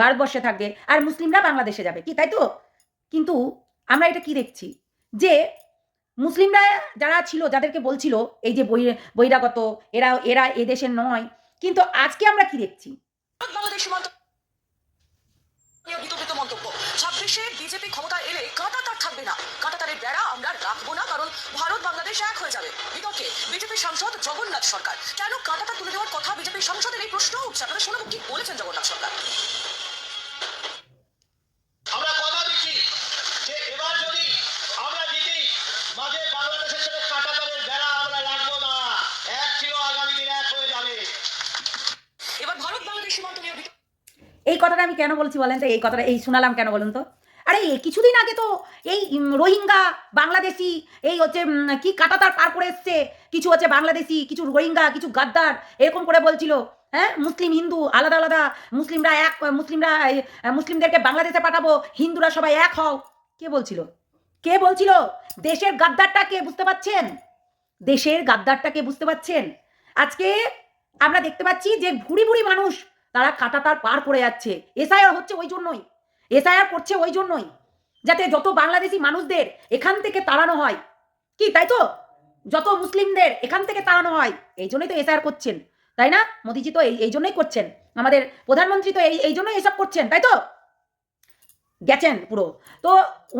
ভারতবর্ষে থাকবে আর মুসলিমরা বাংলাদেশে যাবে। কি, তাই তো? কিন্তু আমরা এটা কি দেখছি? যে মুসলিমরা যারা ছিল, যাদেরকে বলছিল, এই যে বই, বহিরাগত, এরা এরা এদেশের নয়, কিন্তু আজকে আমরা কি দেখছি? বিতর্কিত মন্তব্য ছাব্বিশে বিজেপি ক্ষমতা এলে কাঁটা তার থাকবে না। কাঁটা তারের বেড়া আমরা রাখব না, কারণ ভারত বাংলাদেশ এক হয়ে যাবে। বিতর্কে বিজেপি সাংসদ জগন্নাথ সরকার। কেন কাঁটা তুলে দেওয়ার কথা বিজেপি সাংসদের এই প্রশ্ন উঠছে? আপনারা শোনাবো কি বলেছেন জগন্নাথ সরকার আমরা কথা দিচ্ছি যে এবার যদি আমরা জিতি মাঝে বাংলাদেশের সাথে কাটাতারের বেড়া আমরা রাখব না এক ছিল আগামী দিন এক হয়ে যাবে এবার ভারত বাংলাদেশ সীমান্ত নিয়ে বিতর্ক এই কথাটা আমি কেন বলছি বলেন তো? এই কথাটা, এই শোনালাম কেন বলুন তো? আরে কিছুদিন আগে তো এই রোহিঙ্গা বাংলাদেশি, এই হচ্ছে কি কাটাতার পার করে এসছে। কিছু হচ্ছে বাংলাদেশি, কিছু রোহিঙ্গা, কিছু গাদ্দার এরকম করে বলছিল। হ্যাঁ? মুসলিম হিন্দু, আলাদা আলাদা। মুসলিমরা এক, মুসলিমরা মুসলিমদেরকে বাংলাদেশে পাঠাবো, হিন্দুরা সবাই এক হও। কে বলছিল? কে বলছিল? দেশের গাদ্দারটা কে, বুঝতে পাচ্ছেন? দেশের গাদ্দারটাকে বুঝতে পাচ্ছেন? আজকে আমরা দেখতে পাচ্ছি যে ভুড়ি ভুড়ি মানুষ তারা কাটাতার পার করে যাচ্ছে। এসআইআর হচ্ছে ওই জন্যই। এসআইআর করছে ওই জন্যই, যাতে যত বাংলাদেশি মানুষদের এখান থেকে তাড়ানো হয়। কি, তাই তো? যত মুসলিমদের এখান থেকে তাড়ানো হয়, এই জন্যই তো এসআইআর করছেন। তাই না? মোদিজি তো এই জন্যই করছেন। আমাদের প্রধানমন্ত্রী তো এই এই জন্যই এসব করছেন, তাই তো? গেছেন পুরো। তো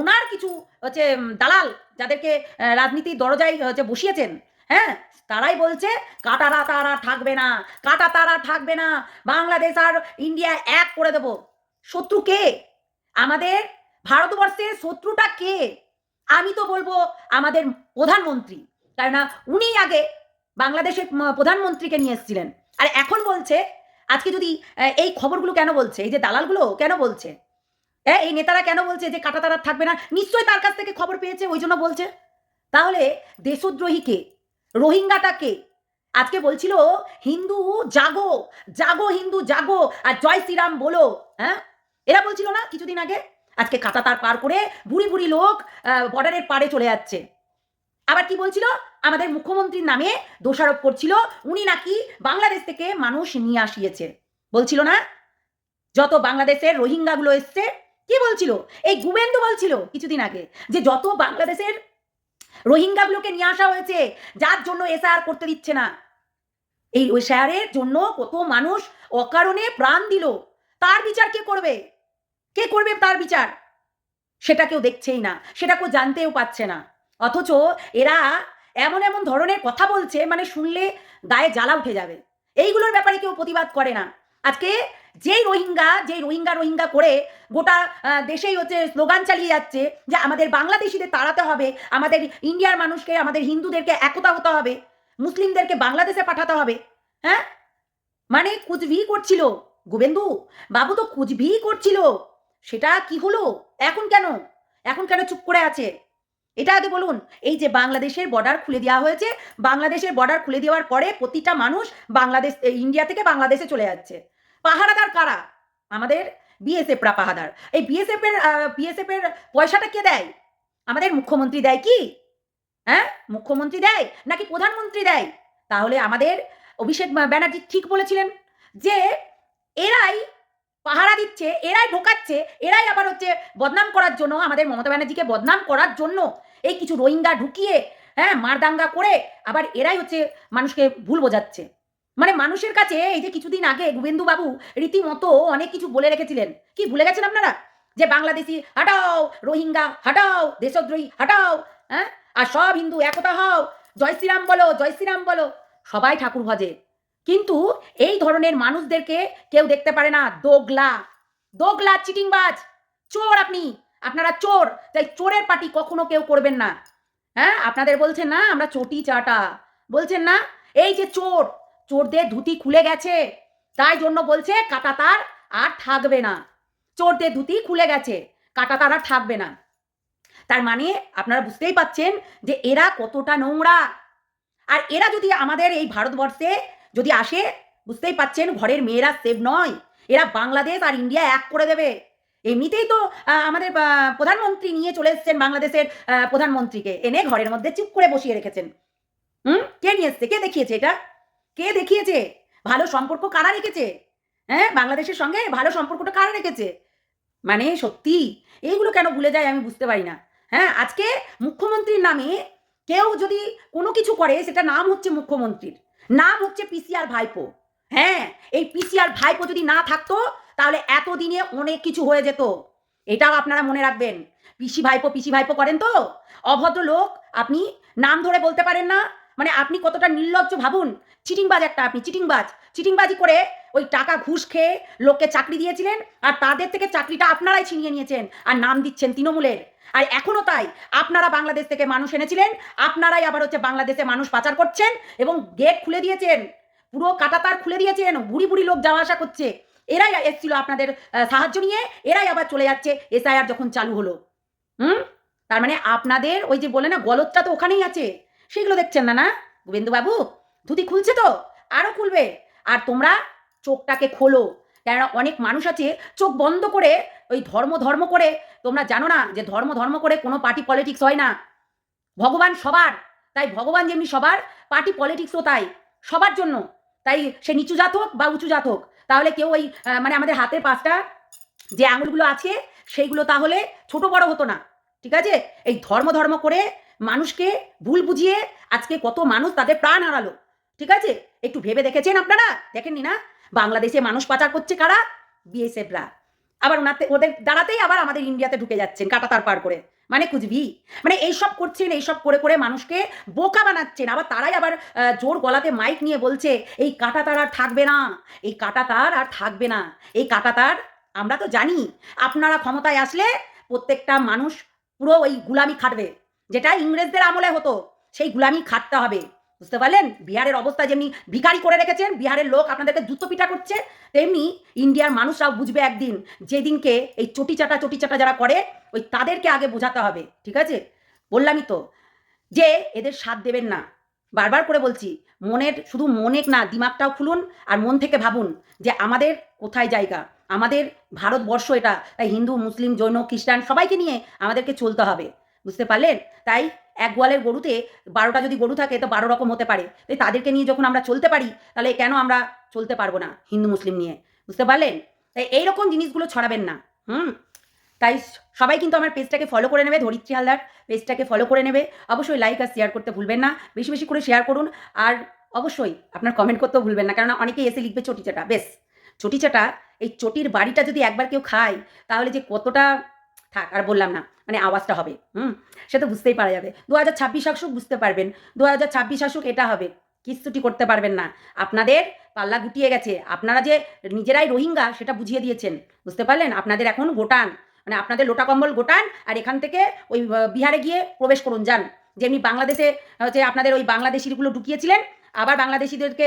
ওনার কিছু হচ্ছে দালাল যাদেরকে রাজনীতির দরজায়, হচ্ছে বসিয়েছেন হ্যাঁ তারাই বলছে, কাটারা তারা থাকবে না, কাটা তারা থাকবে না, বাংলাদেশ আর ইন্ডিয়া এক করে দেব। শত্রু কে? আমাদের ভারতবর্ষের শত্রুটা কে? আমি তো বলব আমাদের প্রধানমন্ত্রী। তাই না উনি আগে বাংলাদেশের প্রধানমন্ত্রীকে নিয়ে এসেছিলেন। আর এখন বলছে, আজকে যদি এই খবরগুলো কেন বলছে, এই যে দালালগুলো কেন বলছে? হ্যাঁ এই নেতারা কেন বলছে যে কাটা তারা থাকবে না? নিশ্চয়ই তার কাছ থেকে খবর পেয়েছে, ওই জন্য বলছে। তাহলে দেশদ্রোহীকে রোহিঙ্গাটাকে। আজকে বলছিল, হিন্দু জাগো জাগো হিন্দু জাগো, আর জয় শ্রীরাম বলো। হ্যাঁ? এরা বলছিল না কিছুদিন আগে? আজকে কাতাতার পার করে বুড়ি বুড়ি লোক বর্ডারের পাড়ে চলে যাচ্ছে। আবার কি বলছিল? আমাদের মুখ্যমন্ত্রীর নামে দোষারোপ করছিল, উনি নাকি বাংলাদেশ থেকে মানুষ নিয়ে আসিয়েছে। বলছিল না? যত বাংলাদেশের রোহিঙ্গাগুলো এসছে, কি বলছিল? এই গুবেন্দু বলছিল কিছুদিন আগে যে যত বাংলাদেশের রোহিঙ্গাগুলোকে নিয়ে আসা হয়েছে, যার জন্য এসআর করতে দিচ্ছে না। এই শেয়ারের জন্য কত মানুষ অকারণে প্রাণ দিল। তার বিচার কে করবে? কে করবে তার বিচার? সেটা কেউ দেখছেই না, সেটা কেউ জানতেও পাচ্ছে না। অথচ এরা এমন এমন ধরনের কথা বলছে মানে শুনলে গায়ে জ্বালা উঠে যাবে। এইগুলোর ব্যাপারে কেউ প্রতিবাদ করে না। আজকে যেই রোহিঙ্গা যেই রোহিঙ্গা রোহিঙ্গা করে গোটা দেশেই হচ্ছে স্লোগান চালিয়ে যাচ্ছে যে আমাদের বাংলাদেশিদের তাড়াতে হবে, আমাদের ইন্ডিয়ার মানুষকে, আমাদের হিন্দুদেরকে একতা হতে হবে, মুসলিমদেরকে বাংলাদেশে পাঠাতে হবে। হ্যাঁ? মানে কুচভি করছিল। গোবেন্দু, বাবু তো কুচভি করছিল। সেটা কি হলো? এখন কেন? এখন কেন চুপ করে আছে? এটা আগে বলুন। এই যে বাংলাদেশের বর্ডার খুলে দেওয়া হয়েছে, বাংলাদেশের বর্ডার খুলে দেওয়ার পরে প্রতিটা মানুষ বাংলাদেশ, ইন্ডিয়া থেকে বাংলাদেশে চলে যাচ্ছে। পাহারাদার কারা? আমাদের বিএসএফরা পাহাদার এই বিএসএফ এর বিএসএফ এর পয়সাটা কে দেয়? আমাদের মুখ্যমন্ত্রী দেয় কি? হ্যাঁ? মুখ্যমন্ত্রী দেয় নাকি প্রধানমন্ত্রী দেয়? তাহলে আমাদের অভিষেক ব্যানার্জি ঠিক বলেছিলেন যে এরাই পাহারা দিচ্ছে, এরাই ঢোকাচ্ছে, এরাই আবার হচ্ছে বদনাম করার জন্য, আমাদের মমতা ব্যানার্জিকে বদনাম করার জন্য এই কিছু রোহিঙ্গা ঢুকিয়ে হ্যাঁ মারদাঙ্গা করে আবার এরাই হচ্ছে মানুষকে ভুল বোঝাচ্ছে। মানে মানুষের কাছে এই যে কিছুদিন আগে বাবু রীতিমতো অনেক কিছু বলে রেখেছিলেন। কি ভুলে গেছেন আপনারা? যে বাংলাদেশি, হাটাও, রোহিঙ্গা, হাটাও, দেশদ্রোহী, হাটাও হ্যাঁ? আর সব হিন্দু একতা হও, জয় শ্রীরাম বলো, জয় শ্রীরাম বলো, সবাই ঠাকুর ভজে। কিন্তু এই ধরনের মানুষদেরকে কেউ দেখতে পারে না, দোগলা। দোগলা, চিটিংবাজ, চোর আপনি। আপনারা চোর, তাই চোরের পার্টি কখনো কেউ করবেন না। হ্যাঁ? আপনাদের বলছেন না, আমরা চটি চাটা। বলছেন না, এই যে চোর চোরদের ধুতি খুলে গেছে। তাই জন্য বলছে কাটা তার আর থাকবে না। চোরদের ধুতি খুলে গেছে কাটা তার আর থাকবে না। তার মানে আপনারা বুঝতেই পাচ্ছেন যে এরা কতটা নোংরা। আর এরা যদি আমাদের এই ভারতবর্ষে যদি আসে, বুঝতেই পাচ্ছেন ঘরের মেয়েরা সেভ নয়। এরা বাংলাদেশ আর ইন্ডিয়া এক করে দেবে। এমনিতেই তো আমাদের প্রধানমন্ত্রী নিয়ে চলে এসেছেন বাংলাদেশের প্রধানমন্ত্রীকে। এনে ঘরের মধ্যে চুপ করে বসিয়ে রেখেছেন। হুম? কে নিয়ে এসছে? কে দেখিয়েছে এটা? কে দেখিয়েছে? ভালো সম্পর্ক কারা রেখেছে? হ্যাঁ বাংলাদেশের সঙ্গে ভালো সম্পর্কটা কারা রেখেছে? মানে সত্যি, এইগুলো কেন ভুলে যায় আমি বুঝতে পারি না। হ্যাঁ আজকে মুখ্যমন্ত্রীর নামে কেউ যদি কোনো কিছু করে সেটা নাম হচ্ছে মুখ্যমন্ত্রীর। নাম হচ্ছে পিসিআর ভাইপো। হ্যাঁ এই পিসিআর ভাইপো যদি না থাকতো, তাহলে এতদিনে অনেক কিছু হয়ে যেত। এটাও আপনারা মনে রাখবেন। পিসি ভাইপো পিসি ভাইপো করেন তো? অভদ্র লোক আপনি নাম ধরে বলতে পারেন না। মানে আপনি কতটা নির্লজ্জ ভাবুন। চিটিংবাজ একটা আপনি, চিটিংবাজ। চিটিংবাজি করে ওই টাকা ঘুষ খেয়ে লোককে চাকরি দিয়েছিলেন আর তাদের থেকে চাকরিটা আপনারাই ছিনিয়ে নিয়েছেন আর নাম দিচ্ছেন তৃণমূলের। আর এখনও তাই আপনারা বাংলাদেশ থেকে মানুষ এনেছিলেন, আপনারাই আবার হচ্ছে বাংলাদেশে মানুষ পাচার করছেন এবং গেট খুলে দিয়েছেন। পুরো কাটাতার খুলে দিয়েছেন, বুড়ি বুড়ি লোক যাওয়া আসা করছে। এরাই এসেছিল আপনাদের সাহায্য নিয়ে, এরাই আবার চলে যাচ্ছে এসআইআর যখন চালু হলো। হুম? তার মানে আপনাদের ওই যে বলে না গলতটা তো ওখানেই আছে। সেগুলো দেখছেন না না? গোবিন্দু বাবু ধুতি খুলছে তো আরও খুলবে। আর তোমরা চোখটাকে খোলো, কেননা অনেক মানুষ আছে, চোখ বন্ধ করে, ওই ধর্ম ধর্ম করে, তোমরা জানো না যে ধর্ম ধর্ম করে কোনো পার্টি পলিটিক্স হয় না। ভগবান সবার, তাই ভগবান যেমনি সবার পার্টি পলিটিক্সও তাই, সবার জন্য। তাই সে নিচু জাত হোক বা উঁচু জাত হোক, তাহলে কেউ ওই মানে আমাদের হাতের পাঁচটা যে আঙুলগুলো আছে, সেইগুলো তাহলে ছোট বড় হতো না, ঠিক আছে? এই ধর্ম ধর্ম করে মানুষকে ভুল বুঝিয়ে আজকে কত মানুষ তাদের প্রাণ হারালো। ঠিক আছে? একটু ভেবে দেখেছেন আপনারা? দেখেননি না? বাংলাদেশে মানুষ পাচার করছে কারা? বিএসএফরা আবার ওনাতে, ওদের দাঁড়াতেই আবার আমাদের ইন্ডিয়াতে ঢুকে যাচ্ছেন, কাটাতার পার করে। মানে কুচবি মানে এইসব করছেন, এইসব করে করে মানুষকে বোকা বানাচ্ছেন। আবার তারাই আবার জোর গলাতে মাইক নিয়ে বলছে, এই কাটাতার আর থাকবে না। এই কাটাতার আর থাকবে না। এই কাটাতার আমরা তো জানি। আপনারা ক্ষমতায় আসলে প্রত্যেকটা মানুষ পুরো ওই গুলামি খাটবে। যেটা ইংরেজদের আমলে হতো, সেই গুলামি খাটতে হবে। বুঝতে পারলেন? বিহারের অবস্থা যেমনি ভিখারি করে রেখেছেন, বিহারের লোক আপনাদেরকে জুতো পিঠা করছে, তেমনি ইন্ডিয়ার মানুষরাও বুঝবে একদিন যেদিনকে এই চটি চাটা চটি চাটা যারা করে, ওই তাদেরকে আগে বোঝাতে হবে, ঠিক আছে? বললামই তো যে এদের সাথ দেবেন না। বারবার করে বলছি, মনের, শুধু মনে না, দিমাগটাও খুলুন আর মন থেকে ভাবুন যে আমাদের কোথায় জায়গা? আমাদের ভারতবর্ষ এটা, তাই হিন্দু, মুসলিম, জৈন, খ্রিস্টান সবাইকে নিয়ে আমাদেরকে চলতে হবে। বুঝতে পারলেন? তাই এক গোয়ালের গরুতে বারোটা যদি গরু থাকে, তো বারো রকম হতে পারে। তাই তাদেরকে নিয়ে যখন আমরা চলতে পারি, তাহলে কেন আমরা চলতে পারব না হিন্দু মুসলিম নিয়ে? বুঝতে পারলেন? তাই এইরকম জিনিসগুলো ছড়াবেন না। হুম? তাই সবাই কিন্তু আমার পেজটাকে ফলো করে নেবে, ধরিত্রী হালদার পেজটাকে ফলো করে নেবে। অবশ্যই লাইক আর শেয়ার করতে ভুলবেন না। বেশি বেশি করে শেয়ার করুন। আর অবশ্যই আপনার কমেন্ট করতেও ভুলবেন না। কেননা অনেকেই এসে লিখবে চটি চাটা। বেশ, চটি চাটা, এই চটির বাড়িটা যদি একবার কেউ খায়, তাহলে যে কতটা থাক, আর বললাম না মানে আওয়াজটা হবে, হুম? সে তো বুঝতেই পারা যাবে। দু হাজার ছাব্বিশ আসুক, বুঝতে পারবেন। দু হাজার ছাব্বিশ আসুক, এটা হবে। কিস্তুটি করতে পারবেন না। আপনাদের পাল্লা গুটিয়ে গেছে। আপনারা যে নিজেরাই রোহিঙ্গা, সেটা বুঝিয়ে দিয়েছেন। বুঝতে পারলেন? আপনাদের এখন গোটান মানে আপনাদের লোটা কম্বল গোটান আর এখান থেকে ওই বিহারে গিয়ে প্রবেশ করুন, যান। যেমনি বাংলাদেশে, হচ্ছে আপনাদের ওই বাংলাদেশিগুলো ঢুকিয়েছিলেন আবার বাংলাদেশিদেরকে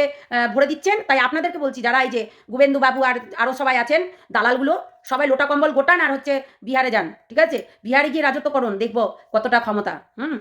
ভরে দিচ্ছেন। তাই আপনাদেরকে বলছি, যারা এই যে গোবেন্দু বাবু আর আরও সবাই আছেন, দালালগুলো, সবাই লোটা কম্বল গোটান আর হচ্ছে বিহারে যান, ঠিক আছে? বিহারে গিয়ে রাজত্ব করুন, দেখব কতটা ক্ষমতা, হুম?